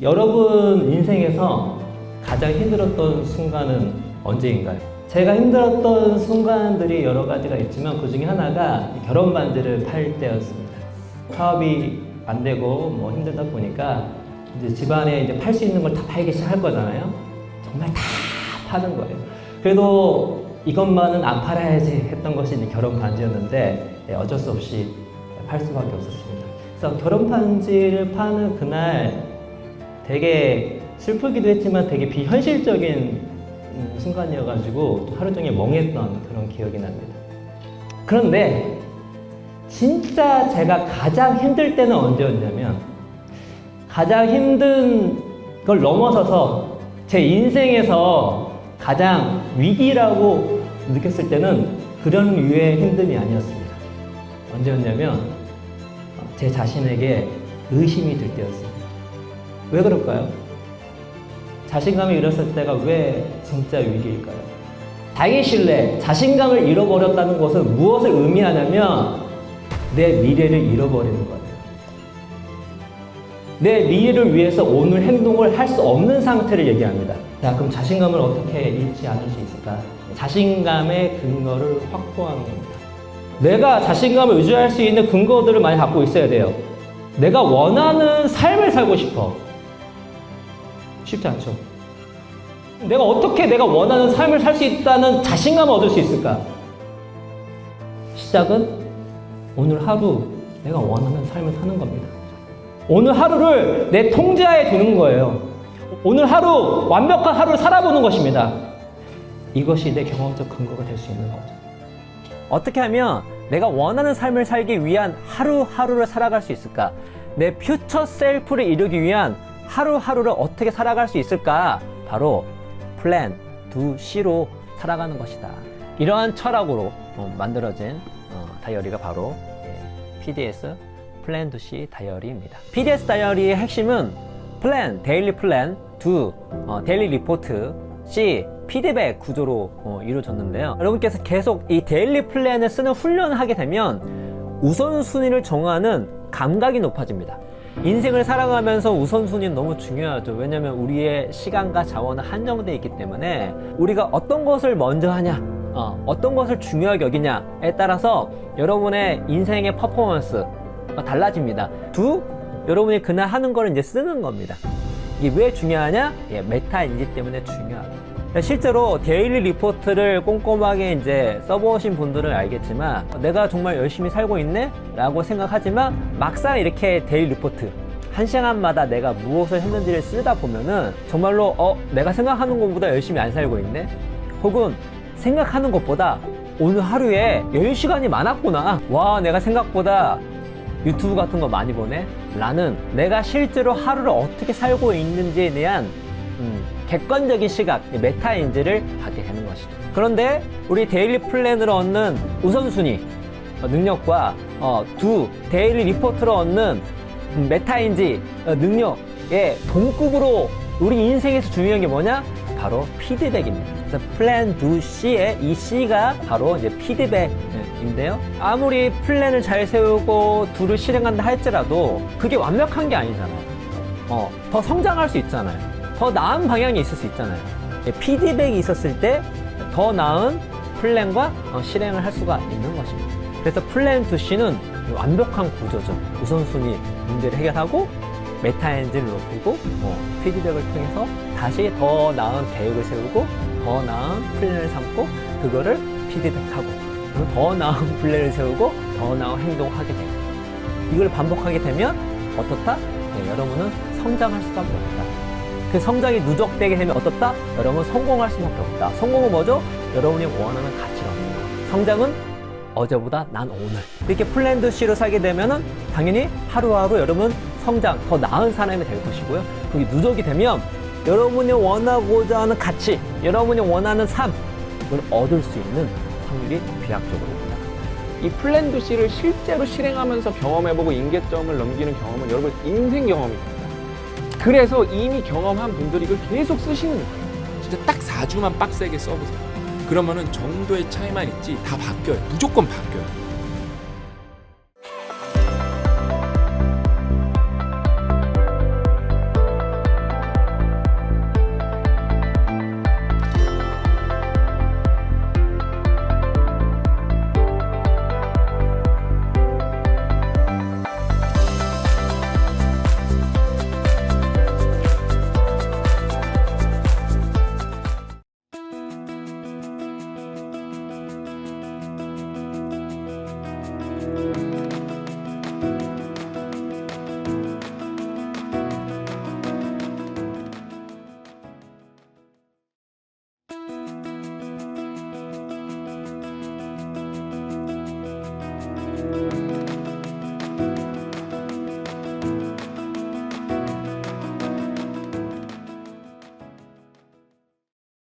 여러분 인생에서 가장 힘들었던 순간은 언제인가요? 제가 힘들었던 순간들이 여러 가지가 있지만 그 중에 하나가 결혼 반지를 팔 때였습니다. 사업이 안 되고 뭐 힘들다 보니까 이제 집안에 이제 팔 수 있는 걸 다 팔기 시작할 거잖아요. 정말 다 파는 거예요. 그래도 이것만은 안 팔아야지 했던 것이 이제 결혼 반지였는데 예, 어쩔 수 없이 팔 수밖에 없었습니다. 그래서 결혼 반지를 파는 그날 되게 슬프기도 했지만 되게 비현실적인 음, 순간이어가지고 하루 종일 멍했던 그런 기억이 납니다. 그런데 진짜 제가 가장 힘들 때는 언제였냐면 가장 힘든 걸 넘어서서 제 인생에서 가장 위기라고 느꼈을 때는 그런 류의 힘듦이 아니었습니다. 언제였냐면 어, 제 자신에게 의심이 들 때였습니다. 왜 그럴까요? 자신감이 잃었을 때가 왜 진짜 위기일까요? 자기 신뢰, 자신감을 잃어버렸다는 것은 무엇을 의미하냐면 내 미래를 잃어버리는 거예요. 내 미래를 위해서 오늘 행동을 할 수 없는 상태를 얘기합니다. 자, 그럼 자신감을 어떻게 잃지 않을 수 있을까? 자신감의 근거를 확보하는 겁니다. 내가 자신감을 유지할 수 있는 근거들을 많이 갖고 있어야 돼요. 내가 원하는 삶을 살고 싶어. 쉽지 않죠. 내가 어떻게 내가 원하는 삶을 살 수 있다는 자신감을 얻을 수 있을까? 시작은 오늘 하루 내가 원하는 삶을 사는 겁니다. 오늘 하루를 내 통제하에 두는 거예요. 오늘 하루 완벽한 하루를 살아보는 것입니다. 이것이 내 경험적 근거가 될 수 있는 거죠. 어떻게 하면 내가 원하는 삶을 살기 위한 하루하루를 살아갈 수 있을까? 내 퓨처 셀프를 이루기 위한 하루하루를 어떻게 살아갈 수 있을까? 바로 플랜 2C로 살아가는 것이다. 이러한 철학으로 어, 만들어진 어, 다이어리가 바로 예, PDS 플랜 2C 다이어리입니다. PDS 다이어리의 핵심은 플랜, 데일리 플랜, 2, 어, 데일리 리포트, C, 피드백 구조로 어, 이루어졌는데요. 여러분께서 계속 이 데일리 플랜을 쓰는 훈련을 하게 되면 우선순위를 정하는 감각이 높아집니다. 인생을 살아가면서 우선순위는 너무 중요하죠. 왜냐하면 우리의 시간과 자원은 한정되어 있기 때문에 우리가 어떤 것을 먼저 하냐, 어, 어떤 것을 중요하게 여기냐에 따라서 여러분의 인생의 퍼포먼스 가 달라집니다. 두, 여러분이 그날 하는 거를 이제 쓰는 겁니다. 이게 왜 중요하냐? 예, 메타 인지 때문에 중요합니다. 실제로 데일리 리포트를 꼼꼼하게 이제 써보신 분들은 알겠지만 어, 내가 정말 열심히 살고 있네? 라고 생각하지만 막상 이렇게 데일리 리포트 한 시간마다 내가 무엇을 했는지를 쓰다 보면은 정말로 어 내가 생각하는 것보다 열심히 안 살고 있네? 혹은 생각하는 것보다 오늘 하루에 10시간이 많았구나 와 내가 생각보다 유튜브 같은 거 많이 보네? 라는 내가 실제로 하루를 어떻게 살고 있는지에 대한 음, 객관적인 시각, 메타인지를 갖게 되는 것이죠. 그런데 우리 데일리 플랜으로 얻는 우선순위, 어, 능력과 어, 두 데일리 리포트로 얻는 음, 메타인지 어, 능력의 동급으로 우리 인생에서 중요한 게 뭐냐? 바로 피드백입니다. 그래서 플랜 2C의 이 C가 바로 이제 피드백인데요. 아무리 플랜을 잘 세우고 둘을 실행한다 할지라도 그게 완벽한 게 아니잖아요. 어, 더 성장할 수 있잖아요. 더 나은 방향이 있을 수 있잖아요. 예, 피드백이 있었을 때 더 나은 플랜과 어, 실행을 할 수가 있는 것입니다. 그래서 플랜 2C는 완벽한 구조죠. 우선순위 문제를 해결하고 메타 엔진을 높이고 어, 피드백을 통해서 다시 더 나은 계획을 세우고 더 나은 플랜을 삼고 그거를 피드백하고 그리고 더 나은 플랜을 세우고 더 나은 행동을 하게 돼요. 이걸 반복하게 되면 어떻다? 네, 여러분은 성장할 수밖에 없다. 그 성장이 누적되게 되면 어떻다? 여러분 성공할 수밖에 없다. 성공은 뭐죠? 여러분이 원하는 가치로. 성장은 어제보다 난 오늘. 이렇게 플랜드 C로 살게 되면은 당연히 하루하루 여러분 성장, 더 나은 사람이 될 것이고요. 그게 누적이 되면 여러분이 원하고자 하는 가치, 여러분이 원하는 삶을 얻을 수 있는 확률이 비약적으로 높다. 이 플랜 C를 실제로 실행하면서 경험해보고 임계점을 넘기는 경험은 여러분 인생 경험입니다. 그래서 이미 경험한 분들이 이걸 계속 쓰시는 거예요. 진짜 딱 4주만 빡세게 써보세요. 그러면은 정도의 차이만 있지 다 바뀌어요. 무조건 바뀌어요.